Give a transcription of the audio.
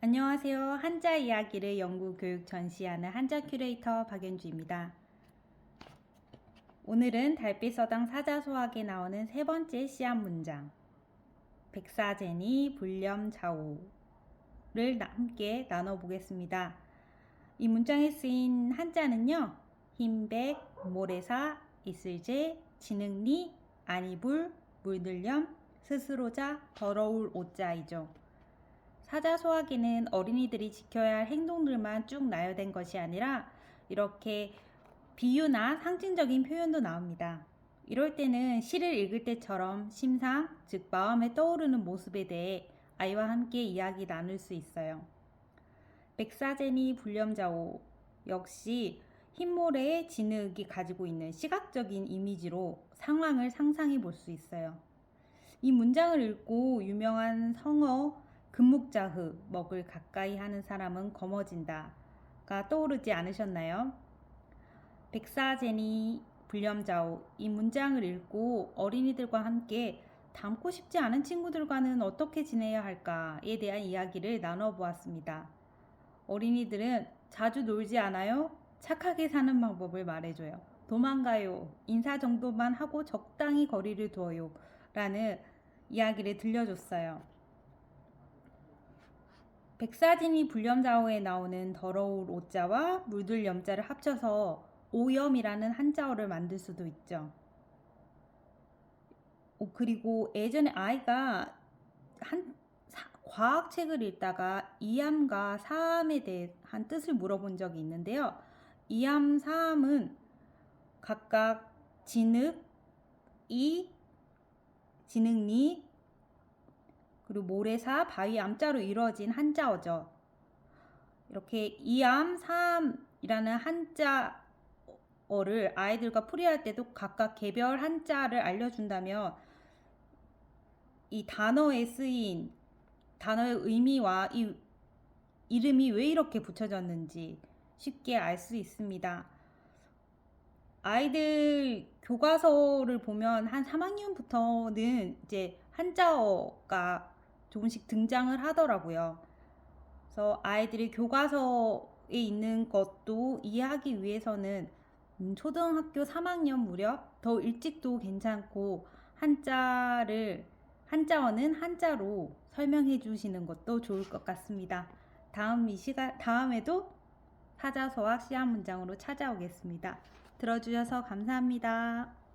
안녕하세요. 한자 이야기를 연구 교육 전시하는 한자 큐레이터 박연주입니다. 오늘은 달빛 서당 사자 소학에 나오는 세 번째 시합 문장 백사제니 불렴 좌우를 나- 함께 나눠 보겠습니다. 이 문장에 쓰인 한자는요. 흰백, 모래사, 이슬제, 지능리, 아니불, 물들렴, 스스로자, 더러울 오자이죠. 사자 소화기는 어린이들이 지켜야 할 행동들만 쭉 나열된 것이 아니라 이렇게 비유나 상징적인 표현도 나옵니다. 이럴 때는 시를 읽을 때처럼 심상, 즉 마음에 떠오르는 모습에 대해 아이와 함께 이야기 나눌 수 있어요. 백사제니 불렴자오 역시 흰모래의 진흙이 가지고 있는 시각적인 이미지로 상황을 상상해 볼 수 있어요. 이 문장을 읽고 유명한 성어 금묵자흐 먹을 가까이 하는 사람은 검어진다가 떠오르지 않으셨나요? 백사제니 불렴자오 이 문장을 읽고 어린이들과 함께 닮고 싶지 않은 친구들과는 어떻게 지내야 할까에 대한 이야기를 나눠 보았습니다. 어린이들은 자주 놀지 않아요? 착하게 사는 방법을 말해줘요. 도망가요. 인사 정도만 하고 적당히 거리를 두어요. 라는 이야기를 들려줬어요. 백사진이 불렴자어에 나오는 더러울 오자와 물들 염자를 합쳐서 오염이라는 한자어를 만들 수도 있죠. 오, 그리고 예전에 아이가 한 사- 과학책을 읽다가 이암과 사암에 대한 뜻을 물어본 적이 있는데요. 이암, 사암은 각각 진흙, 이, 진흙리, 그리고 모래사, 바위, 암자로 이루어진 한자어죠. 이렇게 이암, 사암이라는 한자어를 아이들과 풀이할 때도 각각 개별 한자를 알려준다면 이 단어에 쓰인 단어의 의미와 이 이름이 왜 이렇게 붙여졌는지 쉽게 알 수 있습니다. 아이들 교과서를 보면 한 3학년부터는 이제 한자어가 조금씩 등장을 하더라고요. 그래서 아이들이 교과서에 있는 것도 이해하기 위해서는 음, 초등학교 3학년 무렵 더 일찍도 괜찮고 한자를 한자어는 한자로 설명해 주시는 것도 좋을 것 같습니다. 다음 이 시간 다음에도 사자서와 시한 문장으로 찾아오겠습니다. 들어주셔서 감사합니다.